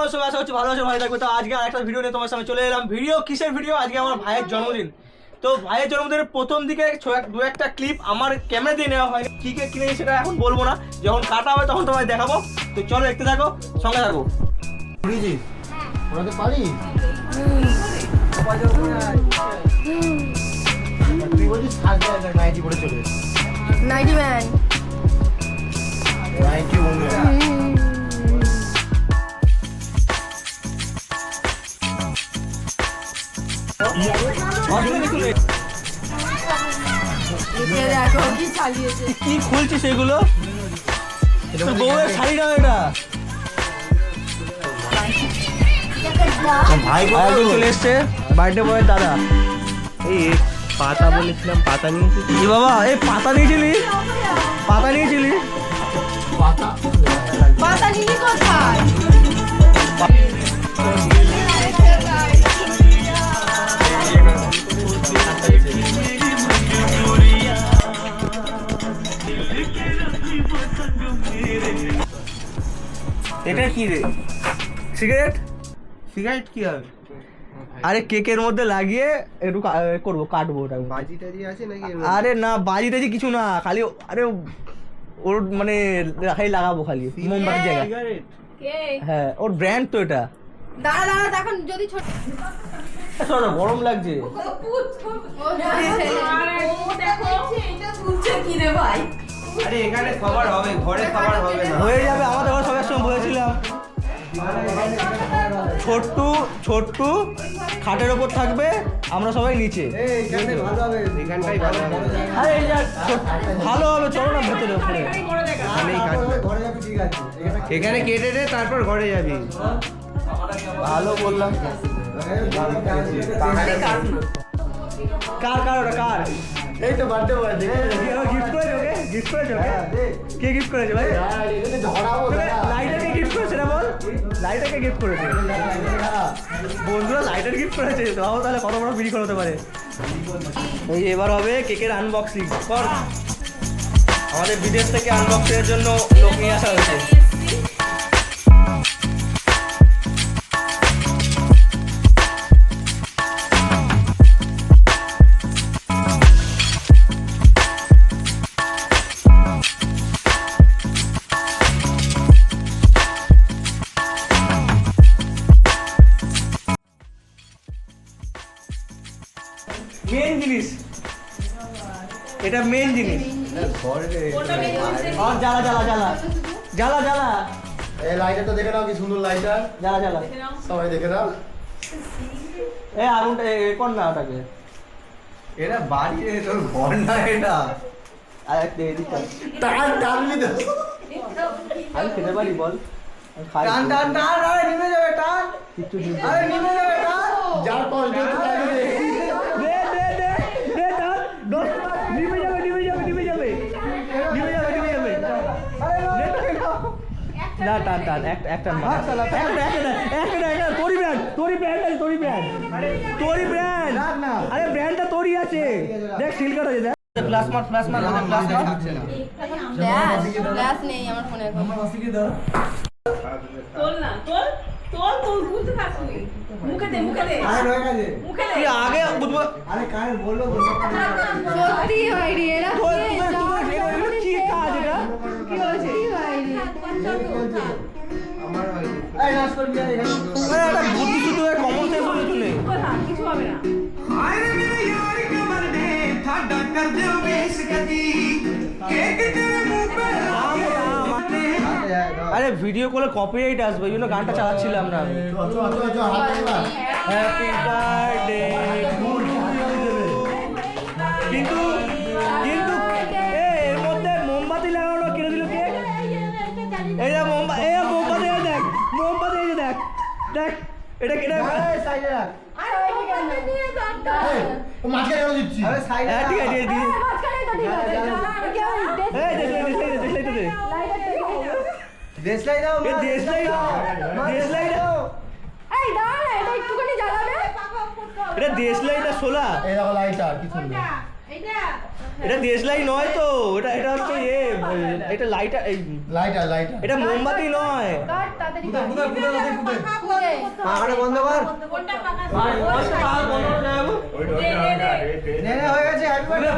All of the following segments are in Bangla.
কেমন সবাই আশা করছি ভালো আছে ভালো থাকবে। তো আজকে আরেকটা ভিডিও নিয়ে তোমার সামনে চলে এলাম। ভিডিও কিসের ভিডিও আজকে আমার ভাইয়ের জন্মদিন। তো ভাইয়ের জন্মদিনের প্রথম দিকে দু একটা ক্লিপ আমার ক্যামেরা দিয়ে নেওয়া হয় কি কে কিনে সেটা এখন বলব না। যখন কাটা হবে তখন তোমায় দেখাবো। তো চলো দেখতে থাকো সঙ্গে থাকো। বুঝেছিস ওরাতে পারি। তুই বলছিস নাইটি পরে চলে নাইটি ম্যান নাইটি কি চালিয়েছে কি খুলছি সেগুলো? তোর বউয়ের শাড়ি না এটা। ভাই চলে এসছে বার্থডে বয়ের দাদা। এই পাতা বলেছিলাম পাতা নিয়েছিস কি বাবা এই পাতা নিয়েছিলি? পাতা নিয়েছিলি? পাতা। কি রে সিগারেট সিগারেট কি হবে আরে কেকের মধ্যে লাগিয়ে একটু কা- এ করব কাটবো ওটা বাজি টাজি আছে নাকি আরে না বাজি টাজি কিছু না খালি আরে ওর মানে খালি লাগাবো খালি মোমবাতির জায়গা হ্যাঁ ওর ব্র্যান্ড তো এটা দাঁড়া দাঁড়া দেখুন যদি ছোট শোনো, গরম লাগছে আরে এখানে খাবার হবে ঘরে খাবার হবে না। হয়ে যাবে আমাদের ঘরে সবার সঙ্গে বলেছিলাম। ছোট্টু ছোট্টু খাটের ওপর থাকবে আমরা সবাই নিচে। ভালো হবে চলো না ভেতরে ওপরে। এখানে কেটে দে তারপর ঘরে যাবি। ভালো বললাম। কার কার ওটা কার? এই তো বার্থডে বয় গিফট করেছে ওকে? গিফট করেছে ওকে? কে গিফট করেছে ভাই? ধরাবো লাইটারকে গিফট করেছে না বল? লাইটারকে গিফট করেছে? বন্ধুরা লাইটার গিফট করেছে। তো ভাবো তাহলে কত বড় বিলি হতে পারে। এই এবার হবে কেকের আনবক্সিং কর। আমাদের বিদেশ থেকে আনবক্সিং এর জন্য লোক নিয়ে আসা হয়েছে। এটা মেন জিনিস। আর জ্বালা জ্বালা জ্বালা। জ্বালা জ্বালা। এই লাইটারটা দেখে নাও কি সুন্দর লাইটার জ্বালা জ্বালা। সবাই দেখে নাও। এ আগুনটা এ কর না ওটাকে। এটা বাড়ি তোর ঘর না এটা। আর একটা এদিকটা। টান টানবি তো। আমি খেতে পারি বল। টান টান টান আরে নিমে যাবে টান। দিন আরে নিমে যাবে টান। যার কষ্ট হচ্ছে তাকে দে। দে দে দে দে টান। নিভে যাবে নিভে যাবে নিভে যাবে। নিভে যাবে নিভে যাবে। টান। না টান টান একটা একটা মার একটা একটা একটা একটা একটা তোরি ব্র্যান্ড তোরি ব্র্যান্ড আছে তোরি ব্র্যান্ড তোরি ব্র্যান্ড আরে ব্র্যান্ডটা তোরই আছে। দেখ সিলকার আছে দেখ। প্লাস মার প্লাস মার প্লাস মার গ্যাস নেই আমার ফোনে এখন। তোল না তোল। তোল তোল তুলতে থাকবি মুখে দে মুখে দে। আরে রয়ে গেছে। মুখে দে। আগে বুঝব আরে কারে বলল তো সত্যি ভাইরি এরা তোর কে? কি কাজ এটা? কি হয়েছে? আমার এই করবি আরে একটা বুদ্ধি শুধু কমন সেন্স বলে চলে। কথা কিছু হবে না। আরে ভিডিও কলে কপিরাইট আসবে এই জন্য গানটা চালাচ্ছিলাম না আমি। হাত দিবা হ্যাপি বার্থডে কিন্তু কিন্তু এ এর মধ্যে মোমবাতি লাগানো কিনে দিল কে? এই যে মোমবাতি এই মোমবাতি এই দেখ মোমবাতি এই দেখ দেখ এটা সাইডে রাখ। আরে সাইডে হ্যাঁ ঠিক আছে দিয়ে দিয়ে মাঝখানে তো ঠিক আছে এই দেশলাই দেশলাই দেশলাই দেশলাই দাও। এ দেশলাই দেশলাই দাও। এই দাঁড়া না, এটা একটুখানি জ্বালাবে। এটা দেশলাইটা সোলা? এই দেখো লাইটার কি সুন্দর এটা দেশলাই নয় তো এটা এটা হচ্ছে ইয়ে এটা লাইট এই লাইটার লাইটার এটা মোমবাতি নয়। কুদে কুদে কুদে কুড়ে। পাখাটা বন্ধ কর। কোনটা পাকা? নে নে হয়ে গেছে হ্যাপি বার্থডে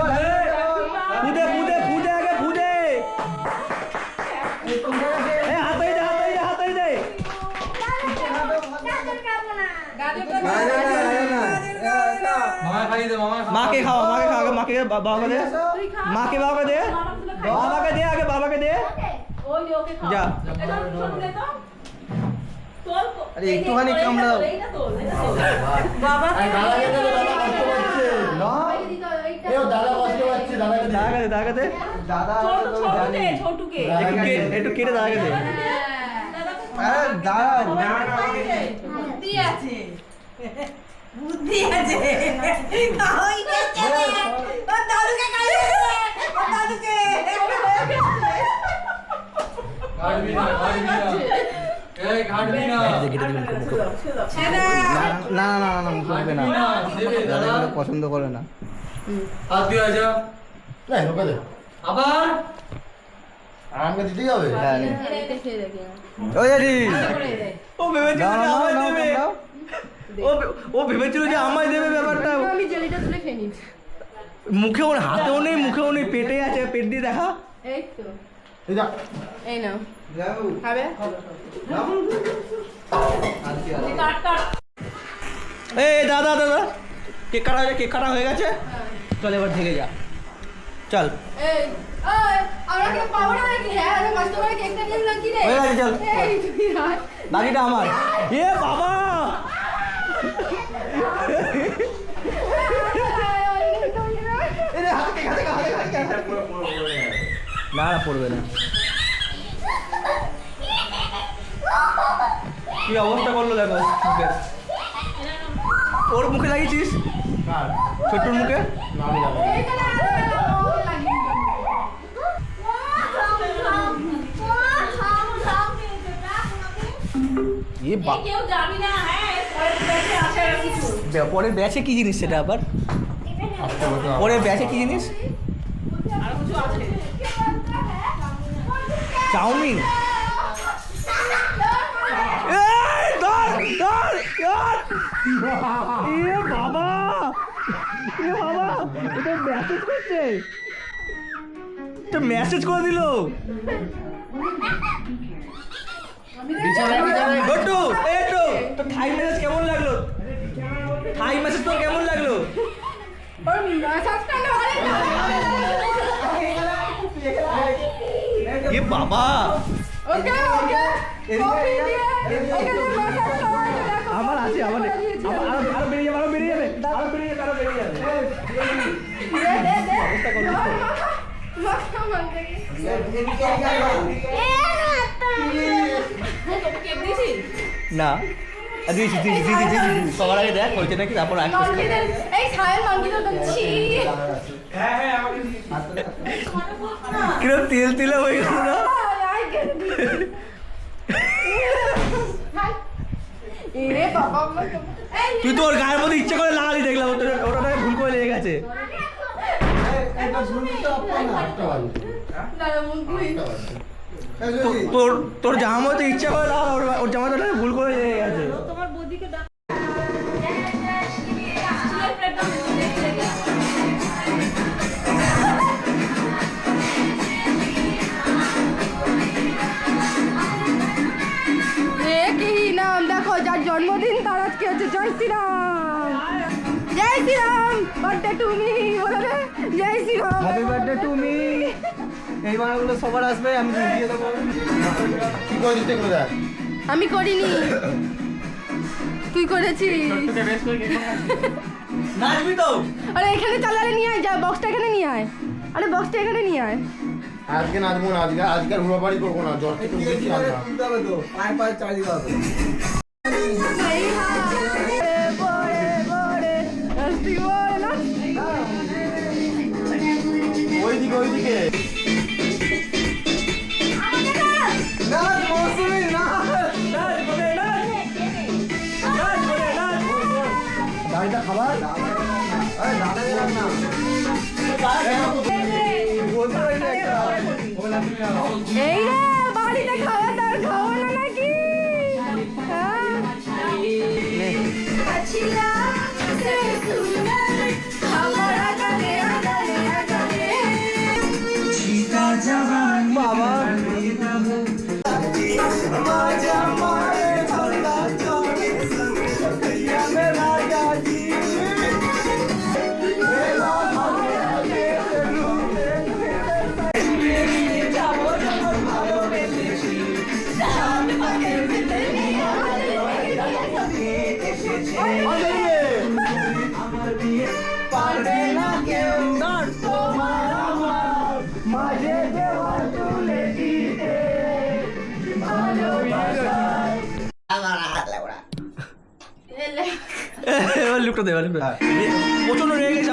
মাকে খাওয়া মাকে খাওয়া মাকে বাবাকে দে। মাকে বাবাকে দে। বাবাকে দে। আগে বাবাকে দে। ওই যে ওকে খাও আরে একটুখানি কামড়াও। বাবা। একটু কে- একটু কেটে দে। হ্যাঁ। দাঁড়া আছে। বুদ্ধি আছে। দাদুকে দাদুকে না না না না মুখে না। দাদা। পছন্দ করে না। হাত দিয়ে আবার? আমাকে দিতেই হবে। হ্যাঁ। ওই। ও আমায় নাও দেবে নাও ও ও ভেবেছিল যে আমায় দেবে ব্যাপারটা। আমি জেলিটা তুলে খেয়ে নিচ্ছি মুখেও না হাতেও নেই মুখেও নেই পেটে আছে পেট দিয়ে দেখা। এই তো। এই যা এই নাও। খাবে? কাট কাট। এই দাদা দাদা। কেক কাটা হয়ে কেক কাটা হয়ে গেছে? চল এবার থেকে যা। চল। এই ওই আমরা কেউ পাবো না নাকি হ্যাঁ আমরা কষ্ট করে কেকটা নিয়ে এলাম কি রে হয়ে গেছে, চল। এই তুই আয়। বাকিটা আমার এ বাবা না পড়বে না কি অবস্থা করল দেখো মুখে ওর মুখে লাগিয়েছিস ছোট্টুর মুখে পরের ব্যাচে কি জিনিস সেটা আবার পরের ব্যাচে কি জিনিস আর কিছু আছে চাউমিন। বাবা বাবা, এটা মেসেজ করছে। মেসেজ করে দিল। গট্টু এই তো তো থাই মেসেজ কেমন লাগল? থাই মেসেজ তোর কেমন লাগল? ওর এ বাবা। ওকে ওকে কফি দিয়ে ওকে আমার আছে আমার আমার- আরও আরও বেরিয়ে যাবে আরও বেরিয়ে যাবে আরও বেরিয়ে যাবে আরও বেরিয়ে যাবে। দে দে দে না। দিয়েছি দিয়েছি দিয়েছি দিয়েছি সবার আগে দেখ হয়েছে নাকি তারপর মাঙ্কিদের এই ছায়ের দেখছি কিরম তেল তেলে হয়ে গেল না তো তুই তোর গায়ের মধ্যে ইচ্ছে করে লাগালি দেখলাম ওটা ভুল করে লেগে গেছে তো না তোর তোর জামা মধ্যে ইচ্ছে করে লাগা ওর জামাটা ভুল করে লেগে গেছে। তোমার বৌদিকে জন্মদিন তার আজকে হচ্ছে Jai Shriram. Jai Shriram birthday to me বলে Jai Shriram. Happy birthday to me এই বানাগুলো সবার আসবে আমি দিয়ে দেবো। কি করে দিতে দেখ। আমি করিনি। তুই করেছিস। নাচবি তো। আরে এখানে চালালে নিয়ে আয় যা বক্সটা এখানে নিয়ে আয়। আরে বক্সটা এখানে নিয়ে আয়। আজকে নাচবো না আজকে আজকে হুড়াবাড়ি করব না জ্বর থেকে উঠেছি আমরা পায়ে পায়ে চালিয়ে ওইদিকে ওইদিকে। এই দেওয়ালে হ্যাঁ। প্রচণ্ড রেগে গেছে